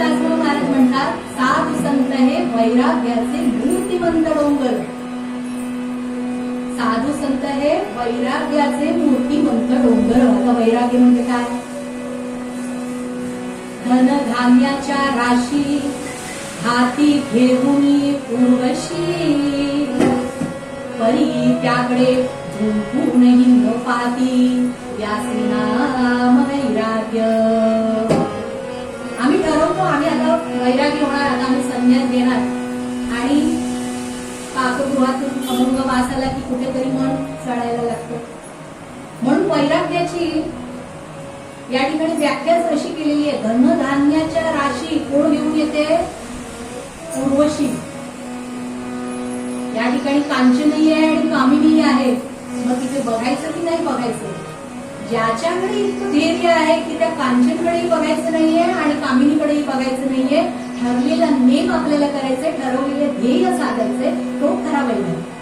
शास्त्र महाराज म्हणतात साधू संत हे वैराग्याचे मूर्तिमंत डोंगर. साधू संत हे वैराग्याचे मूर्तिमंत डोंगर. आता वैराग्य म्हणजे काय? धन धान्याच्या राशी हाती घेऊन उर्वशी परी त्याकडे झुंकून न पाती याचे नाम कुठेतरी मन चढायला लागतं. म्हणून वैराग्याची या ठिकाणी व्याख्याच अशी केलेली आहे धनधान्याच्या राशी कोण घेऊन येते? उर्वशी. या ठिकाणी कांचनही आहे आणि कामिनी आहे. मग तिथे बघायचं की नाही बघायचं? ज्याच्याकडे इतकं धैर्य आहे की त्या कांचनकडेही बघायचं नाहीये आणि कामिनीकडेही बघायचं नाहीये ठरलेला नेम आपल्याला करायचंय ठरवलेले ध्येय साधायचंय तो खरा वैराग्य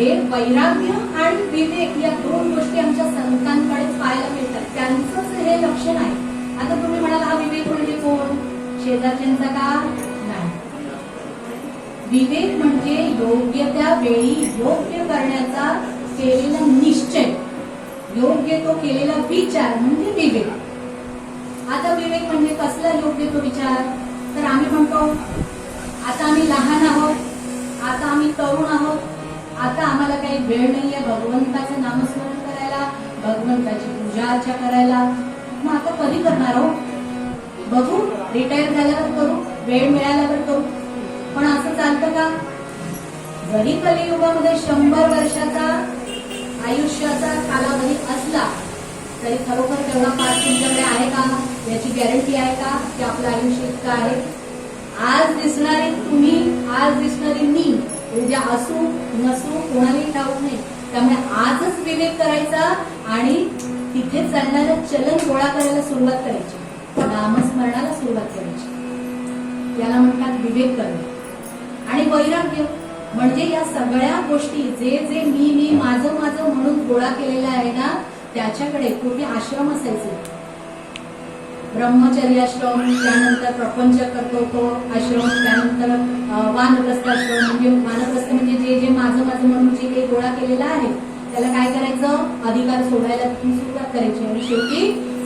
हे वैराग्य आणि विवेक या दोन गोष्टी आमच्या संतांकडेच पाहायला मिळतात. त्यांचंच हे लक्षण आहे. आता तुम्ही म्हणाल हा विवेक म्हणजे कोण? शेजारच्यांचा का नाही. विवेक म्हणजे योग्य त्या वेळी योग्य करण्याचा केलेला निश्चय. योग्य तो केलेला विचार म्हणजे विवेक. आता विवेक म्हणजे कसला योग्य तो विचार? तर आम्ही म्हणतो आता आम्ही लहान आहोत. आता आम्ही तरुण आहोत. मला काही वेळ नाहीये भगवंताचं नामस्मरण करायला भगवंताची पूजा अर्चा करायला. मग आता कधी करणार आहोत बघू रिटायर झाल्यावर करू वेळ मिळाल्यावर करू. पण असं चालतं का? जरी कलियुगामध्ये शंभर वर्षाचा आयुष्याचा कालावधी असला तरी खरोखर तेवढा पास तुमच्याकडे आहे का? याची गॅरंटी आहे का की आपलं आयुष्य इतकं आहे? आज दिसणारी तुम्ही आज दिसणारी मी म्हणजे असू नसू कोणालाही ठाऊक नाही. त्यामुळे आजच विवेक करायचा आणि तिथे चालणारं चलन गोळा करायला सुरुवात करायची. नामस्मरणाला सुरुवात करायची. याला म्हणतात विवेक करणे. आणि वैराग्य म्हणजे या सगळ्या गोष्टी जे जे मी मी माझं माझं म्हणून गोळा केलेलं आहे ना त्याच्याकडे पूर्वी आश्रम असायचे ब्रह्मचर्य आश्रम त्यानंतर प्रपंच करतो तो आश्रम त्यानंतर वानप्रस्थ आश्रम. म्हणजे वानप्रस्थ म्हणजे जे जे माझं माझं म्हणून जे काही गोळा केलेला आहे त्याला काय करायचं? अधिकार सोडायला सुरुवात करायची. आणि शेवटी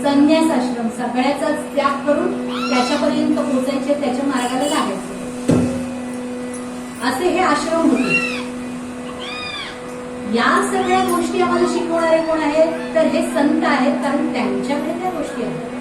संन्यास आश्रम सगळ्याचा त्याग करून त्याच्यापर्यंत पोहोचायचे त्याच्या मार्गाला लागायचे. असे हे आश्रम होते. या सगळ्या गोष्टी आम्हाला शिकवणारे कोण आहेत? तर हे संत आहेत कारण त्यांच्याकडे त्या गोष्टी आहेत.